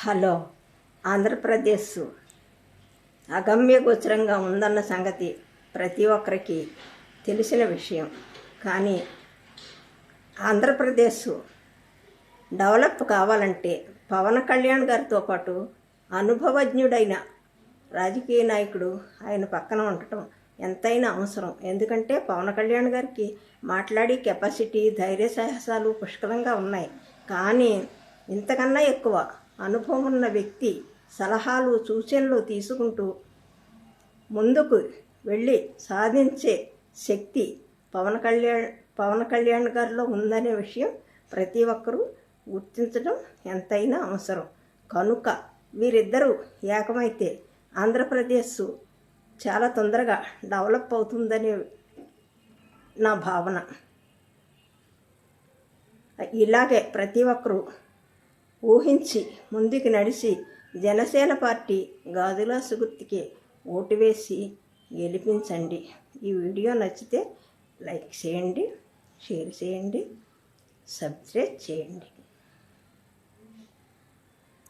Hello Andhra Pradesh అగమ్య గోచరంగా ఉందన్న సంగతి ప్రతి ఒక్కరికి తెలిసిన విషయం. కానీ ఆంధ్రప్రదేశ్ డెవలప్ కావాలంటే పవన్ కళ్యాణ్ గారితో పాటు అనుభవజ్ఞుడైన రాజకీయ నాయకుడు ఆయన పక్కన ఉండటం ఎంతైనా అవసరం. ఎందుకంటే పవన్ కళ్యాణ్ గారికి మాట్లాడే కెపాసిటీ ధైర్య సాహసాలు పుష్కలంగా ఉన్నాయి. కానీ ఇంతకన్నా ఎక్కువ అనుభవం ఉన్న వ్యక్తి సలహాలు సూచనలు తీసుకుంటూ ముందుకు వెళ్ళి సాధించే శక్తి పవన్ కళ్యాణ్ పవన్ కళ్యాణ్ గారిలో ఉందనే విషయం ప్రతి ఒక్కరూ గుర్తించడం ఎంతైనా అవసరం. కనుక వీరిద్దరూ ఏకమైతే ఆంధ్రప్రదేశ్ చాలా తొందరగా డెవలప్ అవుతుందనే నా భావన. ఇలాగే ప్రతి ఒక్కరూ ఊహించి ముందుకు నడిచి జనసేన పార్టీ గాజుల సుగుర్తికి ఓటు వేసి గెలిపించండి. ఈ వీడియో నచ్చితే లైక్ చేయండి షేర్ చేయండి సబ్స్క్రైబ్ చేయండి.